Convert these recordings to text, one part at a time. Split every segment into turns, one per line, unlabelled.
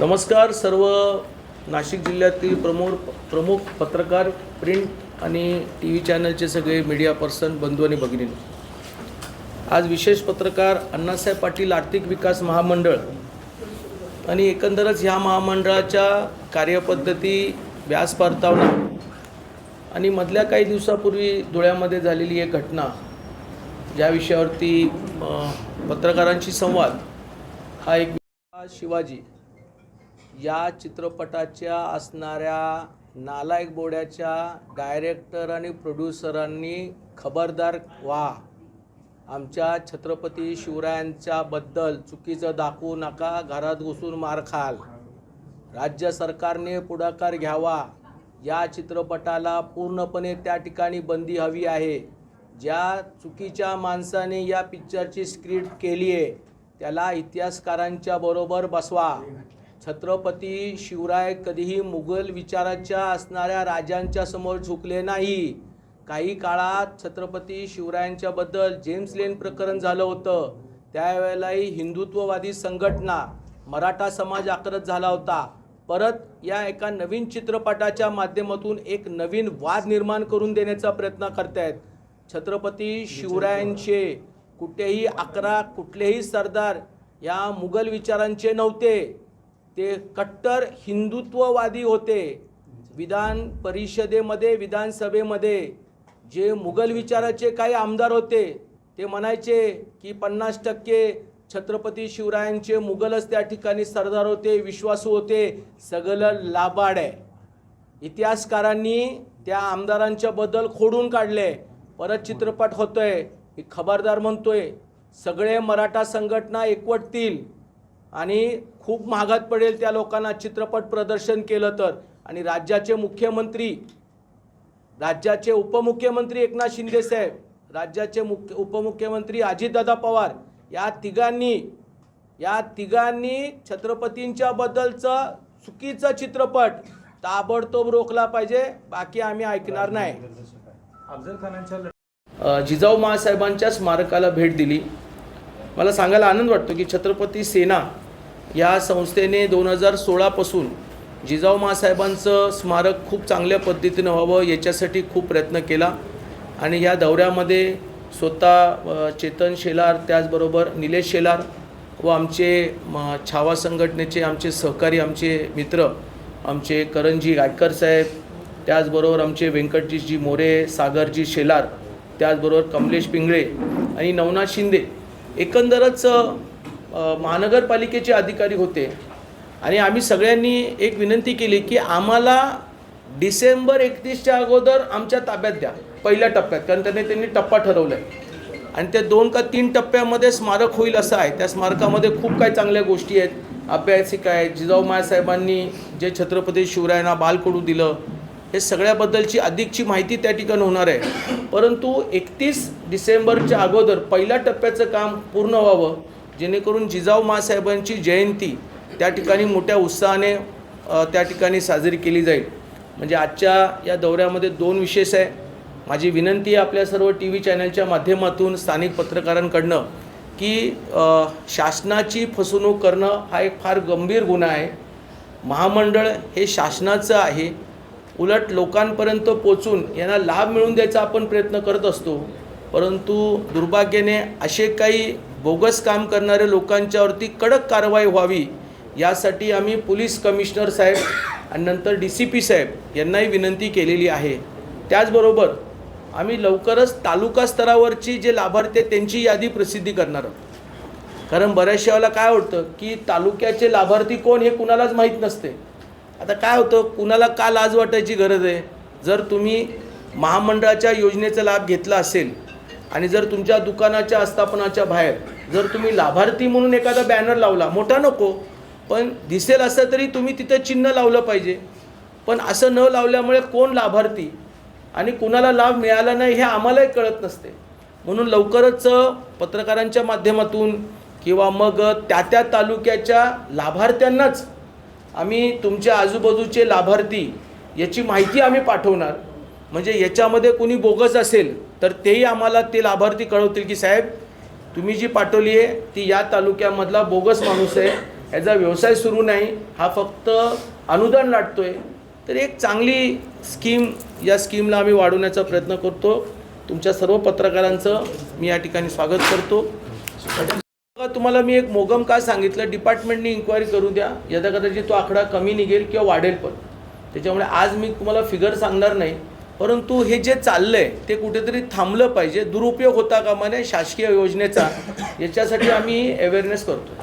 नमस्कार सर्व नाशिक जिल्ह्यातील प्रमुख प्रमुख पत्रकार प्रिंट आणि टी व्ही चॅनलचे सगळे मीडिया पर्सन बंधू आणि भगिनी आज विशेष पत्रकार अण्णासाहेब पाटील आर्थिक विकास महामंडळ आणि एकंदरच ह्या महामंडळाच्या कार्यपद्धती व्यास परतावना आणि मधल्या काही दिवसापूर्वी धुळ्यामध्ये झालेली एक घटना ज्या विषयावरती पत्रकारांशी संवाद हा एक शिवाजी. या चित्रपटाच्या असणाऱ्या नालायक बोड्याच्या डायरेक्टर आणि प्रोड्युसरांनी खबरदार व्हा. आमच्या छत्रपती शिवरायांच्याबद्दल चुकीचं दाखवू नका घरात घुसून मार खाल. राज्य सरकारने पुढाकार घ्यावा. या चित्रपटाला पूर्णपणे त्या ठिकाणी बंदी हवी आहे. ज्या चुकीच्या माणसाने या पिक्चरची स्क्रिप्ट केली आहे त्याला इतिहासकारांच्या बरोबर बसवा. छत्रपती शिवराय कधीही मुघल विचाराच्या असणाऱ्या राजांच्या समोर झुकले नाही. काही काळात छत्रपती शिवरायांच्याबद्दल जेम्स लेन प्रकरण झालं होतं. त्यावेळेलाही हिंदुत्ववादी संघटना मराठा समाज आक्रत झाला होता. परत या एका नवीन चित्रपटाच्या माध्यमातून एक नवीन वाद निर्माण करून देण्याचा प्रयत्न करतायत. छत्रपती शिवरायांचे कुठेही अकरा कुठलेही सरदार या मुघल विचारांचे नव्हते. ते कट्टर हिंदुत्ववादी होते. विधान परिषदेमध्ये विधानसभेमध्ये जे मुघल विचाराचे काही आमदार होते ते म्हणायचे की पन्नास टक्के छत्रपती शिवरायांचे मुघलच त्या ठिकाणी सरदार होते विश्वासू होते सगळं लाबाड आहे. इतिहासकारांनी त्या आमदारांच्या बद्दल खोडून काढले. परत चित्रपट होतोय. मी खबरदार म्हणतोय. सगळे मराठा संघटना एकवटतील. आणि खूप महागात पडेल त्या लोकांना चित्रपट प्रदर्शन केलं तर. आणि राज्याचे मुख्यमंत्री राज्याचे उपमुख्यमंत्री एकनाथ शिंदे साहेब राज्याचे मुख्य उपमुख्यमंत्री अजितदादा पवार या तिघांनी या तिघांनी छत्रपतींच्या बद्दलचं चुकीचं चित्रपट ताबडतोब रोखला पाहिजे. बाकी आम्ही ऐकणार नाही.
अफजल खानांच्या
जिजाऊ महासाहेबांच्या स्मारकाला भेट दिली. मला सांगायला आनंद वाटतो की छत्रपती सेना या संस्थेने दोन हजार सोळापासून जिजाऊ महासाहेबांचं स्मारक खूप चांगल्या पद्धतीनं व्हावं याच्यासाठी खूप प्रयत्न केला. आणि ह्या दौऱ्यामध्ये स्वतः चेतन शेलार त्याचबरोबर निलेश शेलार व आमचे म, छावा संघटनेचे आमचे सहकारी आमचे मित्र आमचे करंजी गायकर साहेब त्याचबरोबर आमचे व्यंकटजीजी मोरे सागरजी शेलार त्याचबरोबर कमलेश पिंगळे आणि नवनाथ शिंदे एकंदरच महानगरपालिकेचे अधिकारी होते. आणि आम्ही सगळ्यांनी एक विनंती केली की आम्हाला डिसेंबर एकतीसच्या अगोदर आमच्या ताब्यात द्या पहिल्या टप्प्यात कारण त्याने त्यांनी टप्पा ठरवला आहे आणि त्या दोन का तीन टप्प्यामध्ये स्मारक होईल असं आहे. त्या स्मारकामध्ये खूप काही चांगल्या गोष्टी आहेत. अभ्यासिका आहे जिजाऊ मासाहेबांनी जे छत्रपती शिवरायांना बालकडू दिलं हे सगळ्याबद्दलची अधिकची माहिती त्या ठिकाणी होणार आहे. परंतु एकतीस डिसेंबरच्या अगोदर पहिल्या टप्प्याचं काम पूर्ण व्हावं जेणेकरून जिजाऊ मासाहेबांची जयंती त्या ठिकाणी मोठ्या उत्साहाने त्या ठिकाणी साजरी केली जाईल. म्हणजे आजच्या या दौऱ्यामध्ये दोन विशेष आहे. माझी विनंती आहे आपल्या सर्व टी व्ही चॅनलच्या माध्यमातून स्थानिक पत्रकारांकडनं की शासनाची फसवणूक करणं हा एक फार गंभीर गुन्हा आहे. महामंडळ हे शासनाचं आहे. उलट लोकांपर्यंत पोचून यांना लाभ मिळवून द्यायचा आपण प्रयत्न करत असतो. परंतु दुर्भाग्याने असे काही बोगस काम करणारे लोकांच्यावरती कडक कारवाई व्हावी यासाठी आम्ही पोलीस कमिशनर साहेब आणि नंतर डी सी पी साहेब यांनाही विनंती केलेली आहे. त्याचबरोबर आम्ही लवकरच तालुका स्तरावरची जे लाभार्थी आहेत त्यांची यादी प्रसिद्धी करणार आहोत. कारण बऱ्याचशा वेळेला काय होतं की तालुक्याचे लाभार्थी कोण हे कुणालाच माहीत नसते. आता काय होतं कुणाला का लाज वाटायची गरज आहे? जर तुम्ही महामंडळाच्या योजनेचा लाभ घेतला असेल आणि जर तुमच्या दुकानाच्या आस्थापनाच्या बाहेर जर तुम्ही लाभार्थी म्हणून एखादा बॅनर लावला मोठा नको पण दिसेल असं तरी तुम्ही तिथं चिन्ह लावलं पाहिजे. पण असं न लावल्यामुळे कोण लाभार्थी आणि कुणाला लाभ मिळाला नाही हे आम्हालाही कळत नसते. म्हणून लवकरच पत्रकारांच्या माध्यमातून किंवा मग त्या त्या तालुक्याच्या लाभार्थ्यांनाच आम्ही तुमच्या आजूबाजूचे लाभार्थी याची माहिती आम्ही पाठवणार. म्हणजे याच्यामध्ये कोणी बोगस असेल तर तेही आम्हाला ते लाभार्थी कळवतील की साहेब तुम्ही जी पाठवली आहे ती या तालुक्यामधला बोगस माणूस आहे. याचा व्यवसाय सुरू नाही. हा फक्त अनुदान लाटतो आहे तर एक चांगली स्कीम या स्कीमला आम्ही वाढवण्याचा प्रयत्न करतो. तुमच्या सर्व पत्रकारांचं मी या ठिकाणी स्वागत करतो. तुम्हाला मी एक मोगम का सांगितलं? डिपार्टमेंटनी इन्क्वायरी करू द्या. यदा कदाचित तो आकडा कमी निघेल किंवा वाढेल पण. त्याच्यामुळे आज मी तुम्हाला फिगर सांगणार नाही. परंतु हे जे चाललंय ते कुठेतरी थांबलं पाहिजे. दुरुपयोग होता कामा नये शासकीय योजनेचा. याच्यासाठी आम्ही अवेअरनेस करतो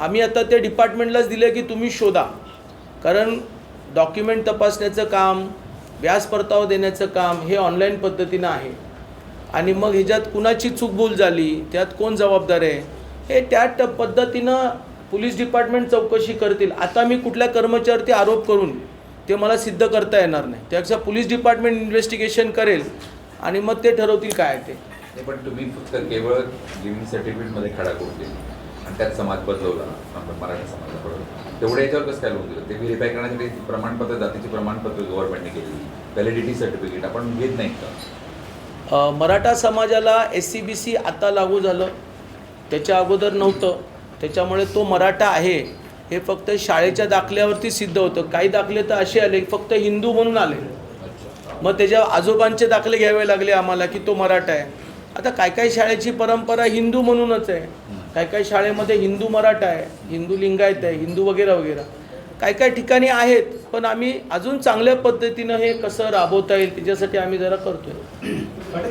आम्ही आता ते डिपार्टमेंटलाच दिलं की तुम्ही शोधा. कारण डॉक्युमेंट तपासण्याचं काम व्याज परतावा देण्याचं काम हे ऑनलाईन पद्धतीनं आहे. आणि मग ह्याच्यात कुणाची चूकभूल झाली त्यात कोण जबाबदार आहे? हे त्या पद्धतीनं पोलीस डिपार्टमेंट चौकशी करतील. आता मी कुठल्या कर्मचाऱ्यावरती आरोप करून ते मला सिद्ध करता येणार नाही. त्यापेक्षा पोलीस डिपार्टमेंट इन्व्हेस्टिगेशन करेल आणि मग ते ठरवतील काय ते.
पण तुम्ही फक्त केवळ लिव्हिंग सर्टिफिकेटमध्ये खडा करून दिली. आणि त्यात समाज बदलवला. मराठा मराठा बदलवला. तेवढ्या याच्यावर कसं काय लोन दिलं? ते व्हेरीफाय करण्यासाठी प्रमाणपत्र जातीची प्रमाणपत्र गव्हर्नमेंटने केली व्हॅलिडिटी सर्टिफिकेट आपण घेत नाही का?
मराठा समाजाला एस सी बी सी आता लागू झालं. त्याच्या अगोदर नव्हतं. त्याच्यामुळे तो मराठा आहे हे फक्त शाळेच्या दाखल्यावरती सिद्ध होतं. काही दाखले तर असे आले फक्त हिंदू म्हणून आले. मग त्याच्या आजोबांचे दाखले घ्यावे लागले आम्हाला की तो मराठा आहे. आता काय काय शाळेची परंपरा हिंदू म्हणूनच आहे. काय काय शाळेमध्ये हिंदू मराठा आहे हिंदू लिंगायत आहे हिंदू वगैरे वगैरे. काय काय ठिकाणी आहेत पण आम्ही अजून चांगल्या पद्धतीनं हे कसं राबवता येईल त्याच्यासाठी आम्ही जरा करतोय.
Quanto é